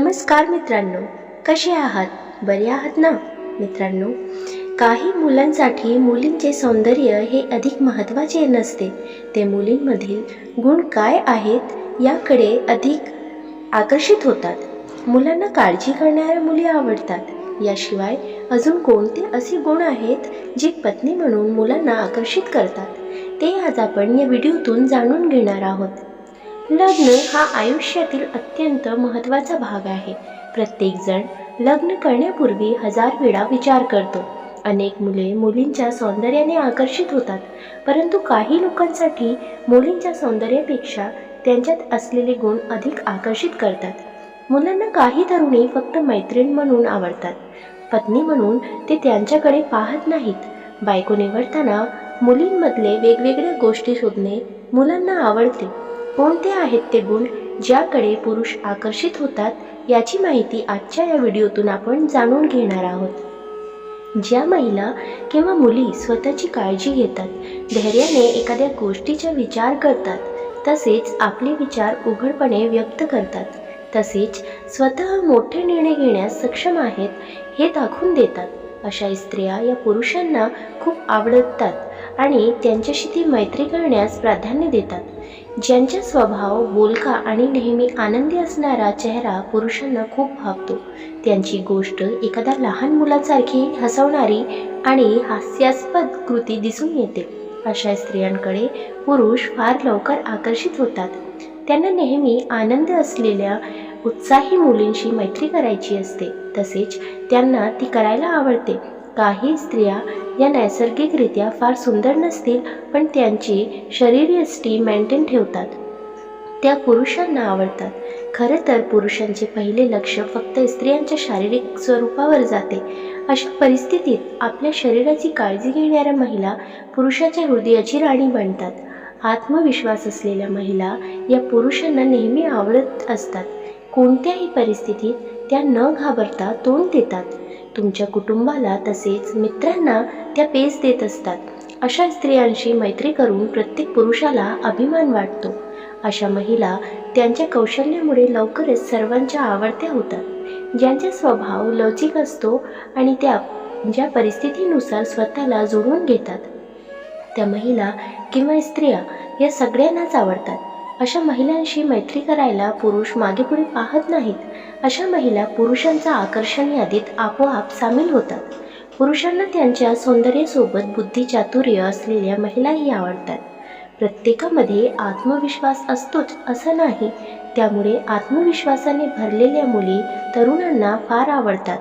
नमस्कार मित्रांनो कसे आहात? बरे आहात ना? मित्रांनो काही मुलांसाठी मुलींचे सौंदर्य हे अधिक महत्त्वाचे नसते. ते मुलींमधील गुण काय आहेत याकडे अधिक आकर्षित होतात. मुलांना काळजी करणाऱ्या मुली आवडतात. याशिवाय अजून कोणते असे गुण आहेत जे पत्नी म्हणून मुलांना आकर्षित करतात? ते आज आपण या व्हिडिओतून जाणून घेणार आहोत. लग्न हा आयुष्यातील अत्यंत महत्त्वाचा भाग आहे. प्रत्येकजण लग्न करण्यापूर्वी हजार वेळा विचार करतो. अनेक मुले मुलींच्या सौंदर्याने आकर्षित होतात. परंतु काही लोकांसाठी मुलींच्या सौंदर्यापेक्षा त्यांच्यात असलेले गुण अधिक आकर्षित करतात. मुलांना काही तरुणी फक्त मैत्रीण म्हणून आवडतात. पत्नी म्हणून ते त्यांच्याकडे पाहत नाहीत. बायको निवडताना मुलींमधले वेगवेगळ्या गोष्टी शोधणे मुलांना आवडते. कोणते आहेत ते गुण ज्याकडे पुरुष आकर्षित होतात याची माहिती आजच्या या व्हिडिओतून आपण जाणून घेणार आहोत. ज्या महिला किंवा मुली स्वतःची काळजी घेतात धैर्याने एखाद्या गोष्टीचा विचार करतात तसेच आपले विचार उघडपणे व्यक्त करतात तसेच स्वतः मोठे निर्णय घेण्यास सक्षम आहेत हे दाखवून देतात. अशा स्त्रिया या पुरुषांना खूप आवडतात आणि त्यांच्याशी ती मैत्री करण्यास प्राधान्य देतात. ज्यांचा स्वभाव बोलका आणि नेहमी आनंदी असणारा चेहरा पुरुषांना खूप भावतो. त्यांची गोष्ट एखाद्या लहान मुलासारखी हसवणारी आणि हास्यास्पद कृती दिसून येते. अशा स्त्रियांकडे पुरुष फार लवकर आकर्षित होतात. त्यांना नेहमी आनंद असलेल्या उत्साही मुलींशी मैत्री करायची असते. तसेच त्यांना ती करायला आवडते. काही स्त्रिया या नैसर्गिकरित्या फार सुंदर नसतील पण त्यांची शरीरयष्टी मेंटेन ठेवतात. त्या पुरुषांना आवडतात. खरं तर पुरुषांचे पहिले लक्ष फक्त स्त्रियांच्या शारीरिक स्वरूपावर जाते. अशा परिस्थितीत आपल्या शरीराची काळजी घेणाऱ्या महिला पुरुषाच्या हृदयाची राणी बनतात. आत्मविश्वास असलेल्या महिला या पुरुषांना नेहमी आवडत असतात. कोणत्याही परिस्थितीत त्या न घाबरता तोंड देतात. तुमच्या कुटुंबाला तसेच मित्रांना त्या पेस देत असतात. अशा स्त्रियांशी मैत्री करून प्रत्येक पुरुषाला अभिमान वाटतो. अशा महिला त्यांच्या कौशल्यामुळे लवकरच सर्वांच्या आवडत्या होतात. ज्यांचा स्वभाव लवचिक असतो आणि त्या ज्या परिस्थितीनुसार स्वतःला जुळवून घेतात. त्या महिला किंवा स्त्रिया या सगळ्यांनाच आवडतात. अशा महिलांशी मैत्री करायला पुरुष मागेपुढे पाहत नाहीत. अशा महिला पुरुषांचा आकर्षण यादीत आपोआप सामील होतात. पुरुषांना त्यांच्या सौंदर्यासोबत बुद्धी चातुर्य असलेल्या महिलाही आवडतात. प्रत्येकामध्ये आत्मविश्वास असतोच असं नाही त्यामुळे आत्मविश्वासाने भरलेल्या मुली तरुणांना फार आवडतात.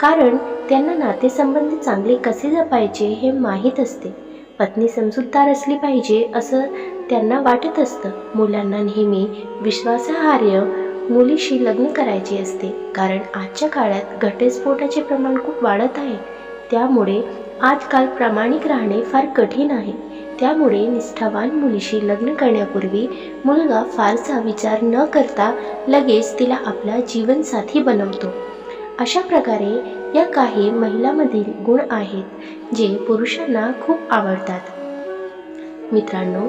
कारण त्यांना नातेसंबंध चांगले कसे जपायचे हे माहीत असते. पत्नी समजूतदार असली पाहिजे असं त्यांना वाटत असतं. मुलांना नेहमी विश्वासार्ह मुलीशी लग्न करायचे असते. कारण आजच्या काळात घटस्फोटाचे प्रमाण खूप वाढत आहे. त्यामुळे आजकाल प्रामाणिक राहणे फार कठीण आहे. त्यामुळे निष्ठावान मुलीशी लग्न करण्यापूर्वी मुलगा फारसा विचार न करता लगेच तिला आपला जीवनसाथी बनवतो. अशा प्रकारे या काही महिलामधील गुण आहेत जे पुरुषांना खूप आवडतात. मित्रांनो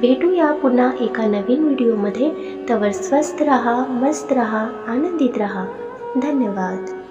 भेटूया पुन्हा एका नवीन व्हिडिओमध्ये. तवर स्वस्थ रहा मस्त रहा आनंदित रहा. धन्यवाद.